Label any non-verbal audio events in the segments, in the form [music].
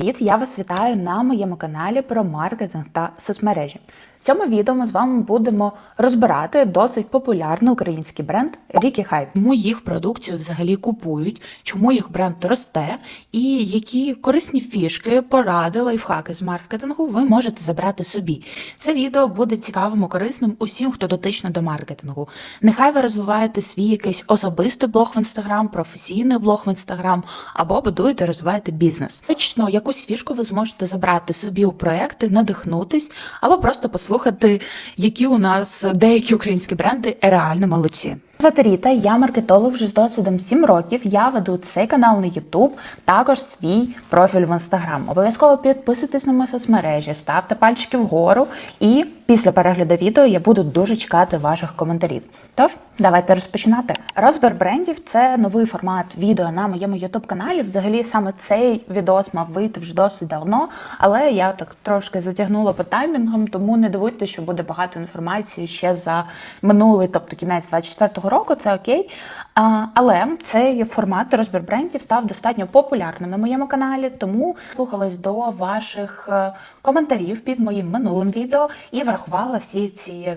Привіт! Я вас вітаю на моєму каналі про маркетинг та соцмережі. В цьому відео ми з вами будемо розбирати досить популярний український бренд Рікі Хайп. Чому їх продукцію взагалі купують, чому їх бренд росте, і які корисні фішки, поради, лайфхаки з маркетингу ви можете забрати собі. Це відео буде цікавим і корисним усім, хто дотично до маркетингу. Нехай ви розвиваєте свій якийсь особистий блог в інстаграм, професійний блог в інстаграм або будуєте, розвиваєте бізнес. Точно якусь фішку ви зможете забрати собі у проекти, надихнутись або просто послухати, які у нас деякі українські бренди реально молодці. Звати Ріта, я маркетолог вже з досвідом 7 років. Я веду цей канал на YouTube, також свій профіль в Instagram. Обов'язково підписуйтесь на мої соцмережі, ставте пальчики вгору, і після перегляду відео я буду дуже чекати ваших коментарів. Тож, давайте розпочинати. Розбір брендів це новий формат відео на моєму YouTube каналі. Взагалі, саме цей відос мав вийти вже досить давно, але я так трошки затягнула по таймінгам, тому не дивуйте, що буде багато інформації ще за минулий, тобто кінець 24-го року, це окей. Але цей формат розбір брендів став достатньо популярним на моєму каналі, тому слухалась до ваших е, коментарів під моїм минулим відео і врахувала всі ці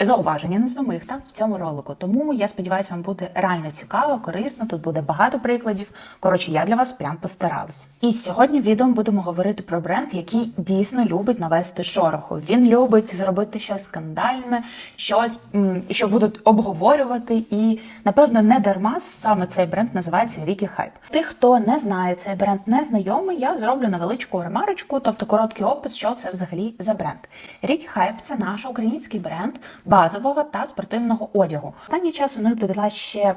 зауваження, назвемо їх так в цьому ролику. Тому я сподіваюся, вам буде реально цікаво, корисно. Тут буде багато прикладів. Коротше, я для вас прям постаралась. І сьогодні відео будемо говорити про бренд, який дійсно любить навести шороху. Він любить зробити щось скандальне, щось, що будуть обговорювати, і напевно не дарма саме цей бренд називається Рікі Хайп. Тих, хто не знає цей бренд, не знайомий, я зроблю невеличку ремарочку, тобто короткий опис, що це взагалі за бренд. Рікі Хайп це наш український бренд базового та спортивного одягу. Останній час у них додала ще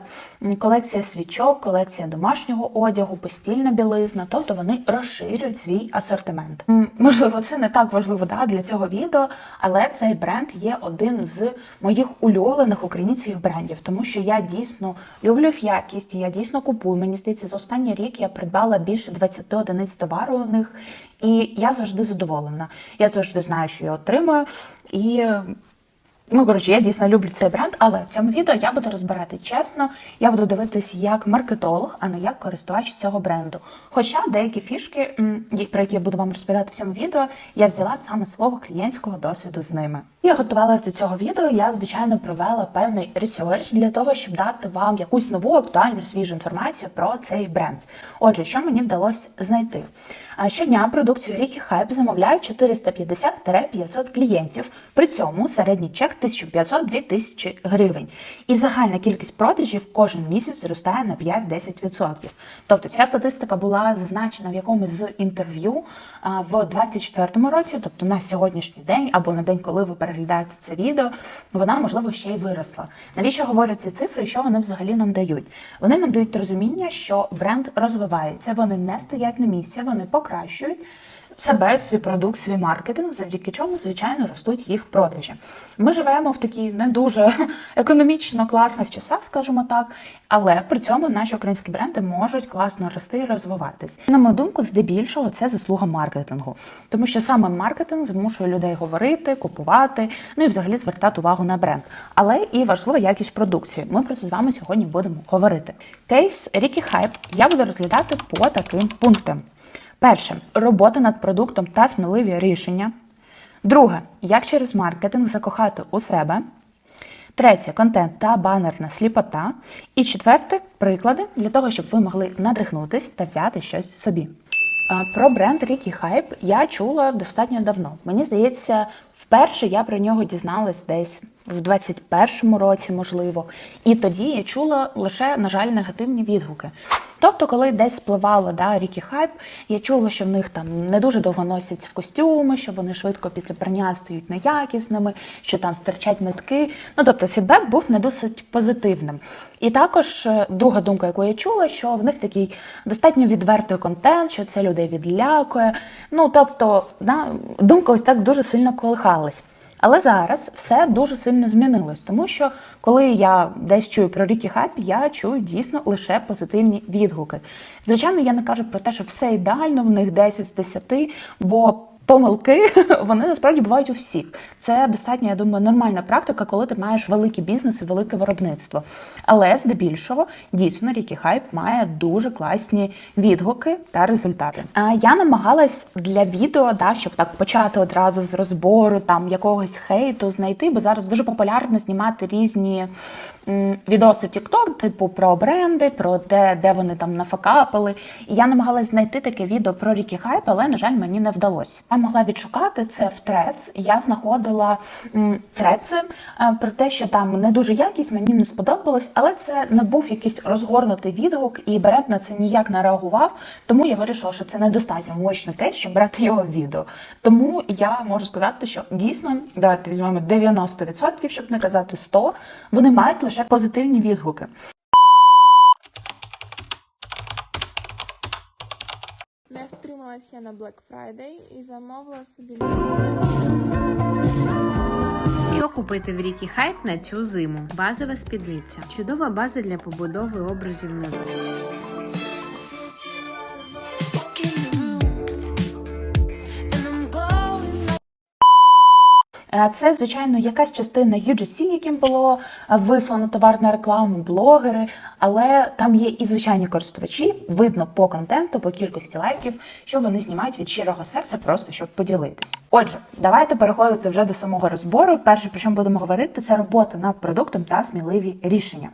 колекція свічок, колекція домашнього одягу, постільна білизна, тобто вони розширюють свій асортимент. Можливо, це не так важливо да, для цього відео, але цей бренд є один з моїх улюблених українських брендів, тому що я дійсно люблю їх якість, я дійсно купую. Мені здається, за останній рік я придбала більше 20 одиниць товару у них, і я завжди задоволена. Я завжди знаю, що я отримую. І Ну, коротше, я дійсно люблю цей бренд, але в цьому відео я буду розбирати чесно, я буду дивитись як маркетолог, а не як користувач цього бренду. Хоча деякі фішки, про які я буду вам розповідати в цьому відео, я взяла саме свого клієнтського досвіду з ними. Я готувалася до цього відео. Я звичайно провела певний ресерч для того, щоб дати вам якусь нову актуальну свіжу інформацію про цей бренд. Отже, що мені вдалося знайти? Щодня продукцію Рікі Хайп замовляють 450-500 клієнтів. При цьому середній чек 1500-2000 гривень. І загальна кількість продажів кожен місяць зростає на 5-10%. Тобто ця статистика була зазначена в якомусь з інтерв'ю в 24-му році, тобто на сьогоднішній день або на день, коли ви переглядаєте це відео, вона можливо ще й виросла. Навіщо говорять ці цифри і що вони взагалі нам дають? Вони нам дають розуміння, що бренд розвивається, вони не стоять на місці, вони покращують себе, свій продукт, свій маркетинг, завдяки чому, звичайно, ростуть їх продажі. Ми живемо в такі не дуже [laughs] економічно класних часах, скажімо так, але при цьому наші українські бренди можуть класно рости і розвиватись. На мою думку, здебільшого це заслуга маркетингу, тому що саме маркетинг змушує людей говорити, купувати, ну і взагалі звертати увагу на бренд. Але і важлива якість продукції. Ми про це з вами сьогодні будемо говорити. Кейс Рікі Хайп я буду розглядати по таким пунктам. Перше робота над продуктом та сміливі рішення. Друге, як через маркетинг закохати у себе. Третє контент та банерна сліпота. І четверте приклади для того, щоб ви могли надихнутись та взяти щось собі. Про бренд Рікі Хайп я чула достатньо давно. Мені здається, вперше я про нього дізналась десь в 21-му році, можливо. І тоді я чула лише, на жаль, негативні відгуки. Тобто, коли десь спливало да, Рікі Хайп, я чула, що в них там не дуже довго носять костюми, що вони швидко після прання стають неякісними, що там стирчать нитки. Ну тобто фідбек був не досить позитивним. І також е, друга думка, яку я чула, що в них такий достатньо відвертий контент, що це людей відлякує. Ну тобто, да, думка ось так дуже сильно колихалась. Але зараз все дуже сильно змінилось, тому що коли я десь чую про Рікі Хапі, я чую дійсно лише позитивні відгуки. Звичайно, я не кажу про те, що все ідеально, в них 10 з 10, бо Помилки [laughs] вони насправді бувають у всіх. Це достатньо, я думаю, нормальна практика, коли ти маєш великий бізнес і велике виробництво. Але здебільшого дійсно Рікі Хайп має дуже класні відгуки та результати. А я намагалась для відео, да, щоб так почати одразу з розбору там якогось хейту знайти, бо зараз дуже популярно знімати різні відоси в TikTok, типу про бренди, про те, де вони там нафакапили. І я намагалась знайти таке відео про Рікі Хайп, але на жаль, мені не вдалося. Я могла відшукати це в трец. Я знаходила треци про те, що там не дуже якість, мені не сподобалось, але це не був якийсь розгорнутий відгук, і бренд на це ніяк не реагував. Тому я вирішила, що це недостатньо мощний тест, щоб брати його в відео. Тому я можу сказати, що дійсно, давайте візьмемо 90%, щоб не казати 100%, вони мають лише позитивні відгуки. Не втрималася на Black Friday і замовила собі Що купити в Рікі Хайп на цю зиму? Базова спідниця. Чудова база для побудови образів на Е, Це, звичайно, якась частина UGC, яким було е, вислано товар на рекламу, блогери, але там є і звичайні користувачі, видно по контенту, по кількості лайків, що вони знімають від щирого серця, просто щоб поділитись. Отже, давайте переходити вже до самого розбору. Перше, про що ми будемо говорити, це робота над продуктом та сміливі рішення.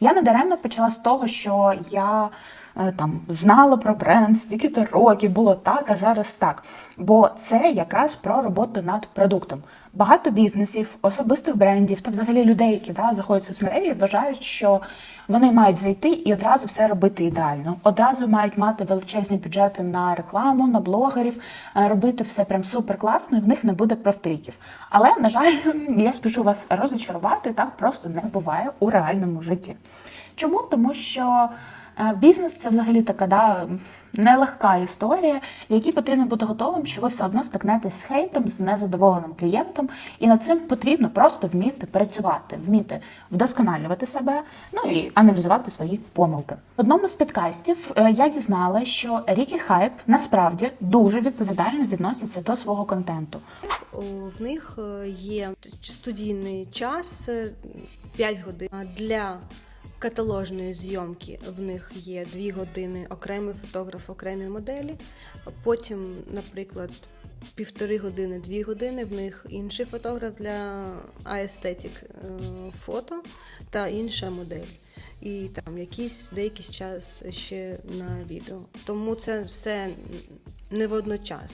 Я недаремно почала з того, що я е, там знала про бренд, стільки то років було так, а зараз так. Бо це якраз про роботу над продуктом. Багато бізнесів, особистих брендів та взагалі людей, які да, заходять в соцмережі, вважають, що вони мають зайти і одразу все робити ідеально. Одразу мають мати величезні бюджети на рекламу, на блогерів, е, робити все прям супер класно, і в них не буде профтиків. Але на жаль, [laughs] я спішу вас розочарувати, так просто не буває у реальному житті. Чому? Тому що бізнес це взагалі така да, нелегка історія, в якій потрібно бути готовим, що ви все одно стикнетесь з хейтом, з незадоволеним клієнтом, і над цим потрібно просто вміти працювати, вміти вдосконалювати себе, ну і аналізувати свої помилки. В одному з підкастів е, я дізнала, що Рікі Хайп насправді дуже відповідально відноситься до свого контенту. В них е, є студійний час е, 5 годин. Для каталожної зйомки в них є 2 години окремий фотограф, окремі моделі. Потім, наприклад, півтори години, дві години в них інший фотограф для аестетик фото та інша модель. І там якийсь деякий час ще на відео. Тому це все не водночас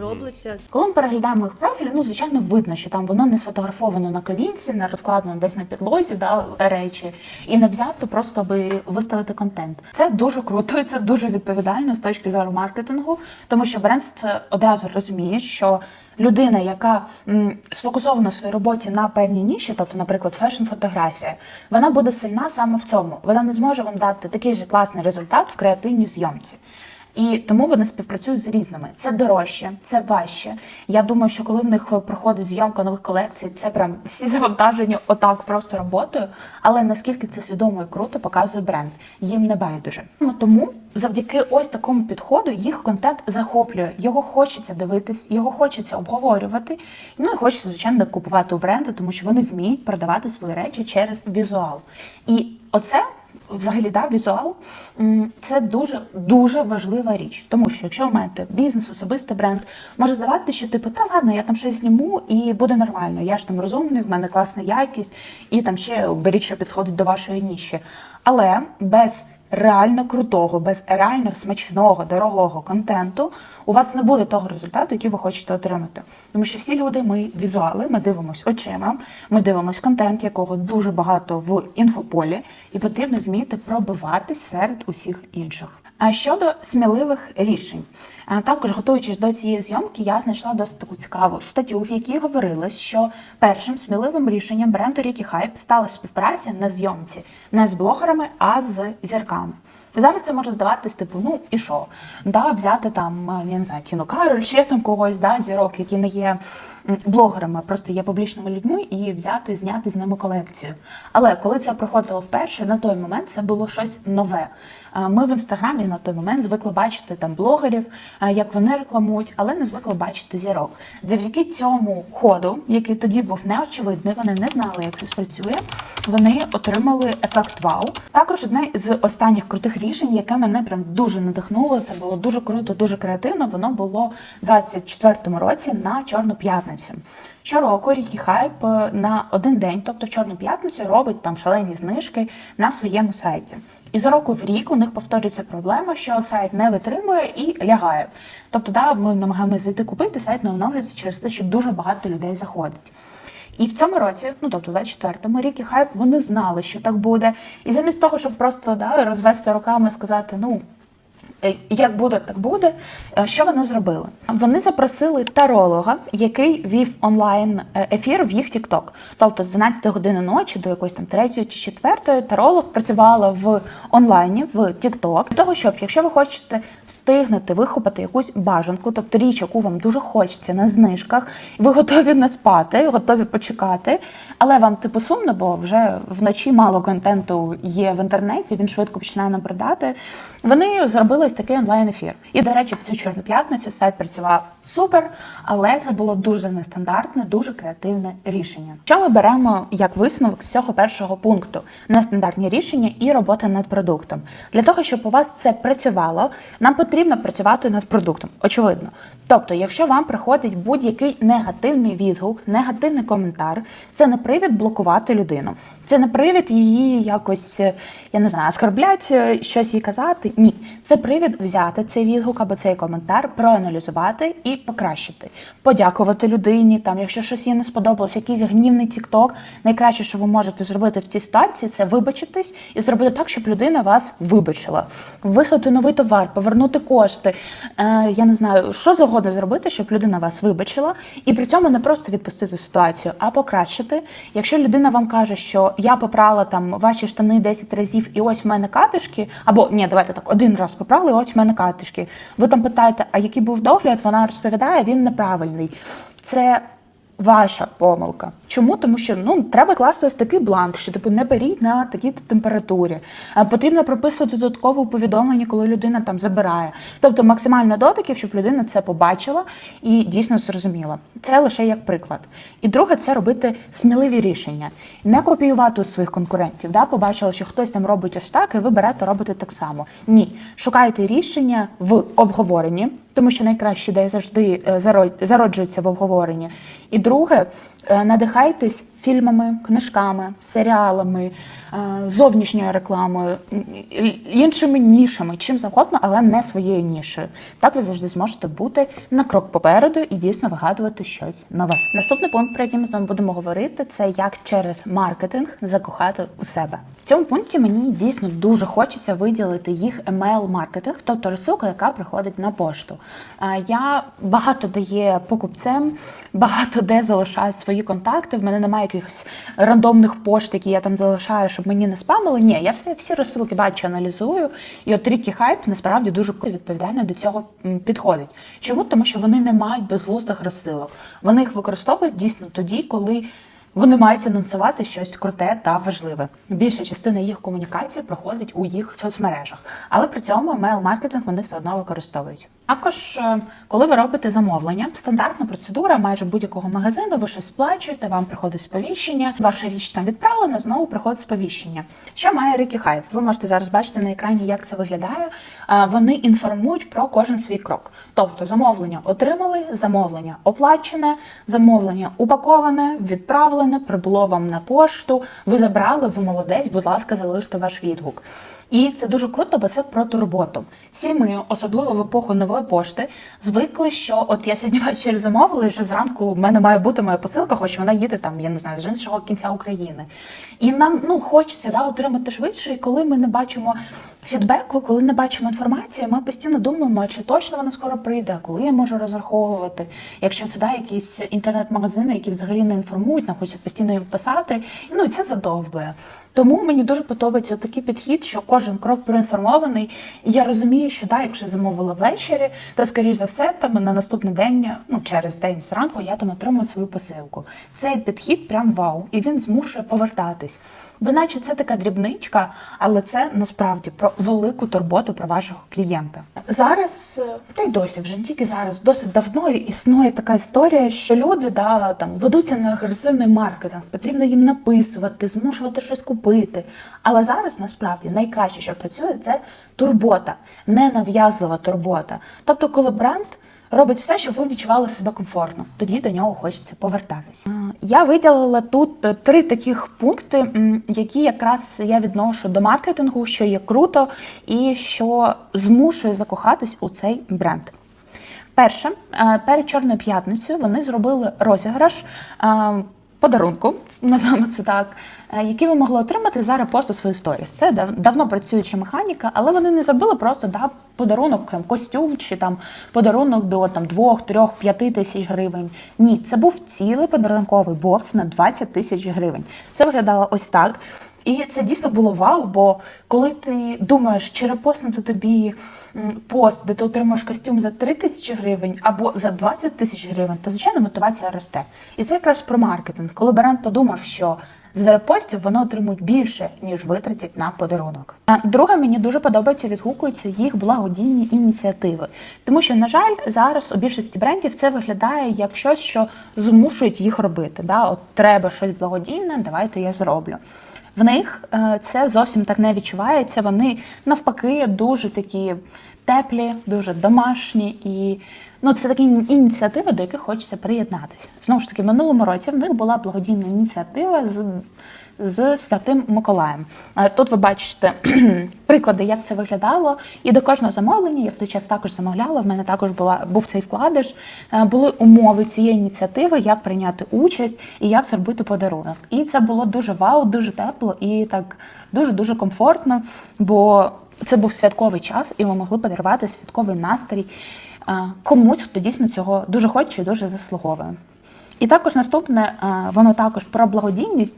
робиться. Коли ми переглядаємо їх профілі, ну звичайно видно, що там воно не сфотографовано на колінці, не розкладено десь на підлозі, да, речі, і не взято просто аби виставити контент. Це дуже круто, і це дуже відповідально з точки зору маркетингу, тому що бренд це одразу розуміє, що. Людина, яка м, сфокусована в своїй роботі на певній ніші, тобто, наприклад, фешн-фотографія, вона буде сильна саме в цьому. Вона не зможе вам дати такий же класний результат в креативній зйомці. І тому вони співпрацюють з різними. Це дорожче, це важче. Я думаю, що коли в них проходить зйомка нових колекцій, це прям всі завантажені отак просто роботою. Але наскільки це свідомо і круто показує бренд, їм не байдуже. Ну тому завдяки ось такому підходу їх контент захоплює. Його хочеться дивитись, його хочеться обговорювати. Ну і хочеться звичайно купувати у бренди, тому що вони вміють продавати свої речі через візуал. І оце взагалі да, візуал це дуже дуже важлива річ. Тому що якщо ви маєте бізнес, особистий бренд, може здавати, що типу, та ладно, я там щось зніму і буде нормально. Я ж там розумний, в мене класна якість, і там ще беріть, що підходить до вашої ніші. Але без реально крутого, без реально смачного, дорогого контенту у вас не буде того результату, який ви хочете отримати. Тому що всі люди, ми візуали, ми дивимося очима, ми дивимося контент, якого дуже багато в інфополі, і потрібно вміти пробиватись серед усіх інших. А щодо сміливих рішень, також готуючись до цієї зйомки, я знайшла досить таку цікаву статтю, в якій говорилось, що першим сміливим рішенням бренду Рікі Хайп стала співпраця на зйомці не з блогерами, а з зірками. Зараз це може здаватись, типу, ну і що? Да, взяти там, е, я не знаю, Тіну Кароль, ще там когось, да, зірок, які не є блогерами, просто є публічними людьми, і взяти, зняти з ними колекцію. Але коли це проходило вперше, на той момент це було щось нове. Е, Ми в інстаграмі на той момент звикли бачити там блогерів, е, як вони рекламують, але не звикли бачити зірок. Завдяки цьому ходу, який тоді був неочевидний, вони не знали, як це спрацює. Вони отримали ефект вау. Також одне з останніх крутих рішень, яке мене прям дуже надихнуло. Це було дуже круто, дуже креативно. Воно було в 24-му році на Чорну п'ятницю. Щороку Рікі Хайп е, на один день, тобто в Чорну п'ятницю, робить там шалені знижки на своєму сайті. І з року в рік у них повторюється проблема, що сайт не витримує і лягає. Тобто, да, ми намагаємося зайти купити, сайт не оновлюється через те, що дуже багато людей заходить. І в цьому році, ну тобто в 24-му рік і хайп, вони знали, що так буде. І замість того, щоб просто да, розвести руками сказати, ну. Е, Як буде, так буде. Е, Що вони зробили? Вони запросили таролога, який вів онлайн е, ефір в їх TikTok. Тобто з 12 години ночі до якоїсь там 3 чи 4 таролог працювала в онлайні в TikTok. Для того, щоб якщо ви хочете встигнути вихопити якусь бажанку, тобто річ, яку вам дуже хочеться на знижках, ви готові не спати, готові почекати, але вам типу сумно, бо вже вночі мало контенту є в інтернеті, він швидко починає набридати. Вони зробили ось такий онлайн-ефір. І, до речі, в цю чорну п'ятницю сайт працював супер, але це було дуже нестандартне, дуже креативне рішення. Що ми беремо як висновок з цього першого пункту? Нестандартні рішення і робота над продуктом. Для того, щоб у вас це працювало, нам потрібно працювати над продуктом. Очевидно. Тобто, якщо вам приходить будь-який негативний відгук, негативний коментар, це не привід блокувати людину. Це не привід її якось, е, я не знаю, оскорблять, е, щось їй казати. Ні, це привід взяти цей відгук або цей коментар, проаналізувати і покращити, подякувати людині. Там, якщо щось їй не сподобалось, якийсь гнівний тікток. Найкраще, що ви можете зробити в цій ситуації, це вибачитись і зробити так, щоб людина вас вибачила, вислати новий товар, повернути кошти. Е, я не знаю, що завгодно зробити, щоб людина вас вибачила, і при цьому не просто відпустити ситуацію, а покращити. Якщо людина вам каже, що я попрала там ваші штани 10 разів, і ось в мене катишки, або ні, давайте так, один раз попрали, і ось в мене катишки. Ви там питаєте, а який був догляд? Вона розповідає, він неправильний. Це ваша помилка. Чому? Тому що ну треба класти ось такий бланк, що типу не беріть на такій температурі. А потрібно прописувати додаткове повідомлення, коли людина там забирає. Тобто максимально дотиків, щоб людина це побачила і дійсно зрозуміла. Це лише як приклад. І друге, це робити сміливі рішення, не копіювати у своїх конкурентів. Да? Побачила, що хтось там робить ось так, і ви берете робите так само. Ні, шукайте рішення в обговоренні, тому що найкращі ідеї завжди е, заро- зароджуються в обговоренні. І друге, е, надихайтесь фільмами, книжками, серіалами, е, зовнішньою рекламою, іншими нішами, чим завгодно, але не своєю нішею. Так ви завжди зможете бути на крок попереду і дійсно вигадувати щось нове. Наступний пункт, про який ми з вами будемо говорити, це як через маркетинг закохати у себе. В цьому пункті мені дійсно дуже хочеться виділити їх email-маркетинг, тобто розсилка, яка приходить на пошту. Е, Я багато де є покупцем, багато де залишаю свої контакти. В мене немає якихось рандомних пошт, які я там залишаю, щоб мені не спамили. Ні, я все всі розсилки бачу, аналізую. І от Рікі Хайп насправді дуже відповідально до цього підходить. Чому? Тому що вони не мають безглуздих розсилок. Вони їх використовують дійсно тоді, коли. Вони мають анонсувати щось круте та важливе. Більша частина їх комунікації проходить у їх соцмережах, але при цьому емейл-маркетинг вони все одно використовують. Також, е, коли ви робите замовлення, стандартна процедура майже будь-якого магазину, ви щось сплачуєте, вам приходить сповіщення, ваша річ там відправлена, знову приходить сповіщення. Що має Рікі Хайп? Ви можете зараз бачити на екрані, як це виглядає. Е, Вони інформують про кожен свій крок. Тобто замовлення отримали, замовлення оплачене, замовлення упаковане, відправлене, прибуло вам на пошту. Ви забрали, ви молодець, будь ласка, залиште ваш відгук. І це дуже круто, бо це про турботу. Всі ми, особливо в епоху нової пошти, звикли, що от я сьогодні [laughs] ввечері замовила, і вже зранку в мене має бути моя посилка, хоч вона їде там, я не знаю, з іншого кінця України. І нам ну хочеться да, отримати швидше, і коли ми не бачимо фідбеку, коли не бачимо інформації, ми постійно думаємо, чи точно вона скоро прийде, коли я можу розраховувати. Якщо це да, якісь інтернет-магазини, які взагалі не інформують, нам хочеться постійно їм писати, ну і це задовбує. Тому мені дуже подобається такий підхід, що кожен крок проінформований. І я розумію, що да, якщо замовила ввечері, то скоріш за все там на наступний день, ну через день зранку, я там отримую свою посилку. Цей підхід прям вау, і він змушує повертатись. Бо наче це така дрібничка, але це насправді про велику турботу про вашого клієнта. Зараз, е, та й досі, вже не тільки зараз, досить давно існує така історія, що люди да, там ведуться на агресивний маркетинг, потрібно їм написувати, змушувати щось купити. Але зараз насправді найкраще, що працює, це турбота, ненав'язлива турбота. Тобто, коли бренд робить все, щоб ви відчували себе комфортно. Тоді до нього хочеться повертатись. Е, Я виділила тут е, три таких пункти, які якраз я відношу до маркетингу, що є круто і що змушує закохатись у цей бренд. Перше, е, перед Чорною п'ятницею вони зробили розіграш подарунку, називаємо це так, е, який ви могли отримати за репост у свою сторіс. Це дав- давно працююча механіка, але вони не зробили просто да, подарунок, там, костюм чи там подарунок до там, 2, 3, 5 тисяч гривень. Ні, це був цілий подарунковий бокс на 20 тисяч гривень. Це виглядало ось так. І це дійсно було вау, бо коли ти думаєш, чи репостнути тобі м, пост, де ти отримаєш костюм за 3 тисячі гривень або за 20 тисяч гривень, то звичайно мотивація росте. І це якраз про маркетинг. Коли бренд подумав, що з репостів вони отримують більше, ніж витратять на подарунок. Друге, мені дуже подобається, відгукуються їх благодійні ініціативи. Тому що, на жаль, зараз у більшості брендів це виглядає як щось, що змушують їх робити. Да? От треба щось благодійне, давайте я зроблю. В них е, це зовсім так не відчувається. Вони навпаки дуже такі теплі, дуже домашні і ну це такі ініціативи, до яких хочеться приєднатися. Знову ж таки, минулому році в них була благодійна ініціатива з. З Святим Миколаєм. Е, Тут ви бачите [clears throat] приклади, як це виглядало. І до кожного замовлення я в той час також замовляла. В мене також була був цей вкладиш. Е, Були умови цієї ініціативи, як прийняти участь і як зробити подарунок. І це було дуже вау, дуже тепло і так дуже дуже комфортно, бо це був святковий час, і ви могли подарувати святковий настрій е, комусь, хто дійсно цього дуже хоче і дуже заслуговує. І також наступне, воно також про благодійність.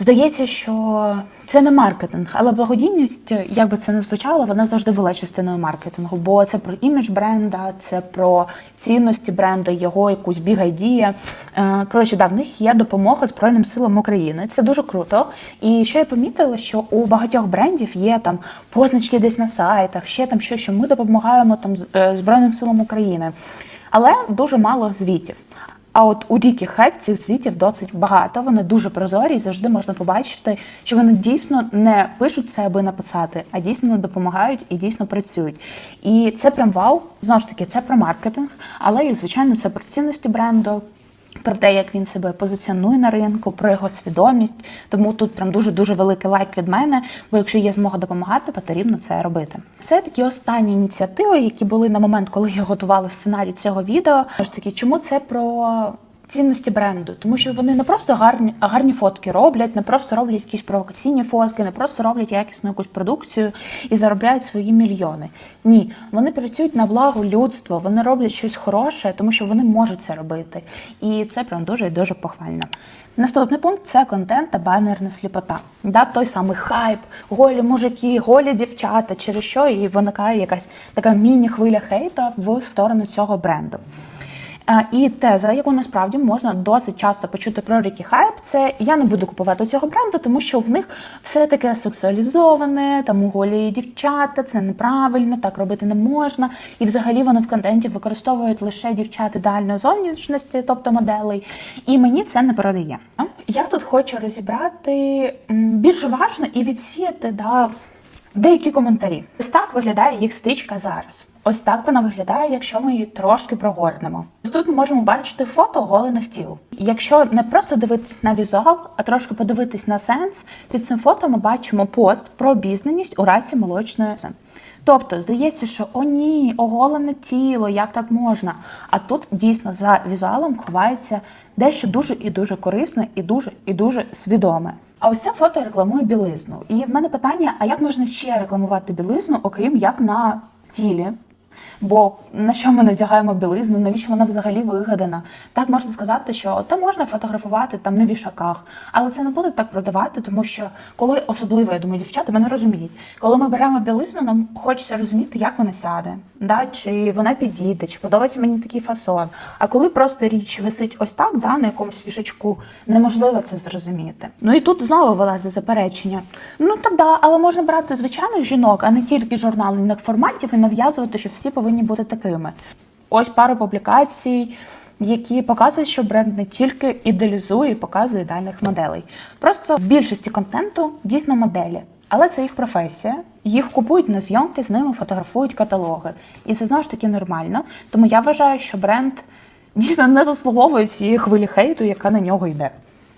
Здається, що це не маркетинг, але благодійність, як би це не звучало, вона завжди була частиною маркетингу, бо це про імідж бренда, це про цінності бренда, його якусь бігайдія. Е, Коротше, да, в них є допомога Збройним силам України. Це дуже круто. І що я помітила, що у багатьох брендів є там позначки десь на сайтах, ще там що, що ми допомагаємо там е, Збройним силам України. Але дуже мало звітів. А от у ріки Хек цих звітів досить багато. Вони дуже прозорі, і завжди можна побачити, що вони дійсно не пишуть це, аби написати, а дійсно допомагають і дійсно працюють. І це прям вау. Знову ж таки, це про маркетинг, але і звичайно це про цінності бренду. Про те, як він себе позиціонує на ринку, про його свідомість. Тому тут прям дуже дуже великий лайк від мене. Бо якщо є змога допомагати, потрібно це робити. Це такі останні ініціативи, які були на момент, коли я готувала сценарій цього відео. Тож таки, чому це про цінності бренду? Тому що вони не просто гарні, гарні фотки роблять, не просто роблять якісь провокаційні фотки, не просто роблять якісну якусь продукцію і заробляють свої мільйони. Ні, вони працюють на благо людства, вони роблять щось хороше, тому що вони можуть це робити. І це прям дуже і дуже похвально. Наступний пункт це контент та банерна сліпота. Да, той самий хайп, голі мужики, голі дівчата, через що і виникає якась така міні-хвиля хейта в сторону цього бренду. І теза, яку насправді можна досить часто почути про Рікі Хайп, це я не буду купувати цього бренду, тому що в них все таке сексуалізоване, там голі дівчата, це неправильно, так робити не можна. І взагалі вони в контенті використовують лише дівчат ідеальної зовнішності, тобто моделей. І мені це не передає. Я тут хочу розібрати більш уважно і відсіяти да, деякі коментарі. Ось так виглядає їх стрічка зараз. Ось так вона виглядає, якщо ми її трошки прогорнемо. Тут ми можемо бачити фото оголених тіл. Якщо не просто дивитись на візуал, а трошки подивитись на сенс, під цим фото ми бачимо пост про обізнаність у разі молочної сен. Тобто здається, що о ні, оголене тіло, як так можна? А тут дійсно за візуалом ховається дещо дуже і дуже корисне, і дуже і дуже свідоме. А ось це фото рекламує білизну. І в мене питання: а як можна ще рекламувати білизну, окрім як на тілі? Бо на що ми надягаємо білизну, навіщо вона взагалі вигадана? Так можна сказати, що та можна фотографувати там на вішаках, але це не буде так продавати, тому що коли особливо, я думаю, дівчата мене розуміють, коли ми беремо білизну, нам хочеться розуміти, як вона сяде, да, чи вона підійде, чи подобається мені такий фасон. А коли просто річ висить ось так, да, на якомусь вішачку, неможливо це зрозуміти. Ну і тут знову вилазить заперечення. Ну так да, але можна брати звичайних жінок, а не тільки журнальних форматів і нав'язувати, що всі повинні бути такими. Ось пару публікацій, які показують, що бренд не тільки ідеалізує і показує ідеальних моделей. Просто в більшості контенту дійсно моделі. Але це їх професія. Їх купують на зйомки, з ними фотографують каталоги. І це знову ж таки нормально. Тому я вважаю, що бренд дійсно не заслуговує цієї хвилі хейту, яка на нього йде.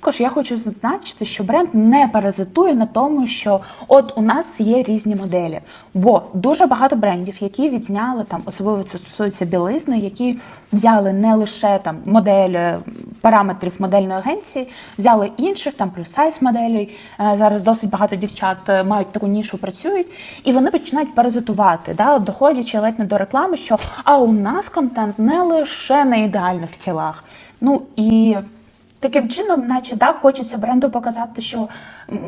Також я хочу зазначити, що бренд не паразитує на тому, що от у нас є різні моделі. Бо дуже багато брендів, які відзняли там, особливо це стосується білизни, які взяли не лише там модель е, параметрів модельної агенції, взяли інших там плюс сайз моделей. Е, Зараз досить багато дівчат е, мають таку нішу, працюють, і вони починають паразитувати, да, доходячи ледь не до реклами, що а у нас контент не лише на ідеальних тілах. Ну і Таким чином, наче так, хочеться бренду показати, що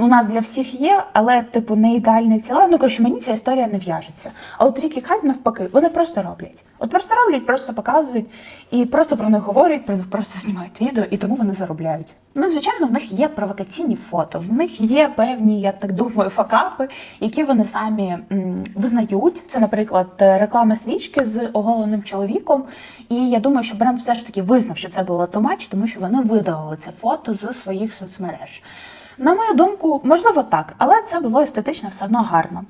у нас для всіх є, але типу не ідеальне тіла. Ну коротше, мені ця історія не в'яжеться. А от Рік і Кайт навпаки, вони просто роблять. От просто роблять, просто показують і просто про них говорять, про них просто знімають відео, і тому вони заробляють. Ну, звичайно, в них є провокаційні фото, в них є певні, я так думаю, факапи, які вони самі м, визнають. Це, наприклад, реклама свічки з оголеним чоловіком. І я думаю, що бренд все ж таки визнав, що це було томач, тому що вони видалили це фото з своїх соцмереж. На мою думку, можливо, так, але це було естетично все одно гарно.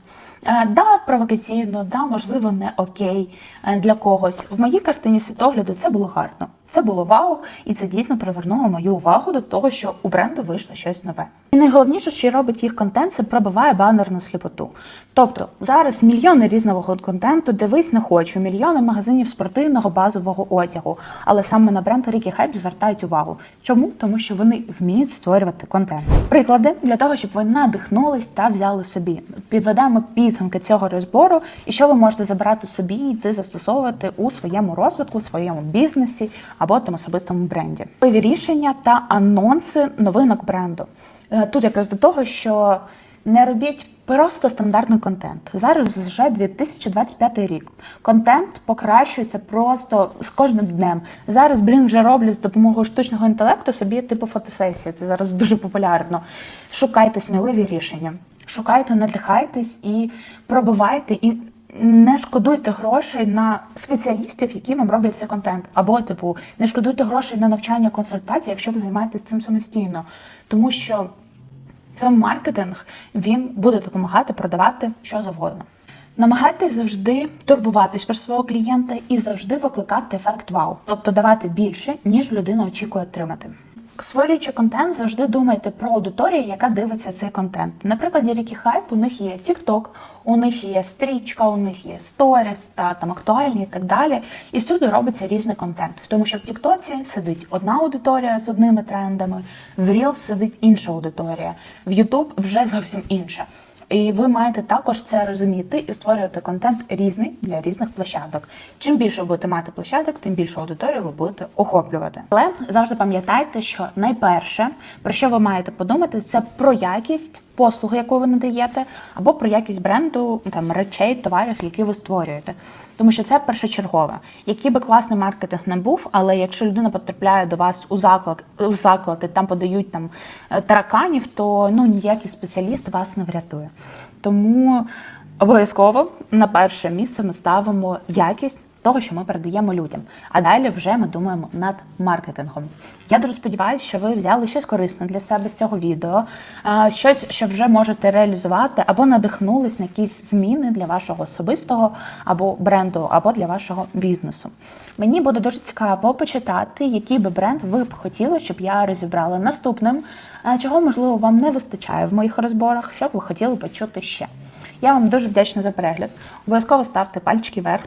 Е, Да, провокаційно, да, можливо, не окей е, для когось. В моїй картині світогляду це було гарно. Це було вау, і це дійсно привернуло мою увагу до того, що у бренду вийшло щось нове. І найголовніше, що робить їх контент, це пробиває банерну сліпоту. Тобто зараз мільйони різного контенту, дивись не хочу, мільйони магазинів спортивного базового одягу. Але саме на бренд Рікі Хайп звертають увагу. Чому? Тому що вони вміють створювати контент. Приклади для того, щоб ви надихнулись та взяли собі. Підведемо підсумки цього розбору, і що ви можете забрати собі і йти застосовувати у своєму розвитку, у своєму бізнесі або там особистому бренді. Важливі рішення та анонси новинок бренду. Е, Тут якраз до того, що не робіть просто стандартний контент. Зараз вже 2025 рік. Контент покращується просто з кожним днем. Зараз, блін, вже роблять з допомогою штучного інтелекту собі типу фотосесії. Це зараз дуже популярно. Шукайте сміливі рішення, шукайте, надихайтесь і пробивайте і. Не шкодуйте грошей на спеціалістів, які вам роблять цей контент. Або, типу, не шкодуйте грошей на навчання консультації, якщо ви займаєтесь цим самостійно. Тому що сам маркетинг він буде допомагати продавати що завгодно. Намагайтесь завжди турбуватись про свого клієнта і завжди викликати ефект вау, тобто давати більше, ніж людина очікує отримати. Створюючи контент, завжди думайте про аудиторію, яка дивиться цей контент. Наприклад, Рікі Хайп у них є TikTok, у них є стрічка, у них є сторіс, та там актуальні і так далі. І всюди робиться різний контент. Тому що в Тіктоці сидить одна аудиторія з одними трендами, в Reels сидить інша аудиторія, в YouTube вже зовсім інша. І ви маєте також це розуміти і створювати контент різний для різних площадок. Чим більше ви будете мати площадок, тим більшу аудиторію ви будете охоплювати. Але завжди пам'ятайте, що найперше, про що ви маєте подумати, це про якість послуги, яку ви надаєте, або про якість бренду, там речей, товарів, які ви створюєте. Тому що це першочергове. Який би класний маркетинг не був, але якщо людина потрапляє до вас у заклад, у заклад і там подають там е, тараканів, то ну ніякий спеціаліст вас не врятує. Тому обов'язково на перше місце ми ставимо якість того, що ми передаємо людям. А далі вже ми думаємо над маркетингом. Я дуже сподіваюся, що ви взяли щось корисне для себе з цього відео, щось, що вже можете реалізувати, або надихнулись на якісь зміни для вашого особистого або бренду, або для вашого бізнесу. Мені буде дуже цікаво почитати, який би бренд ви б хотіли, щоб я розібрала наступним, чого можливо вам не вистачає в моїх розборах, що б ви хотіли почути ще. Я вам дуже вдячна за перегляд. Обов'язково ставте пальчики вверх,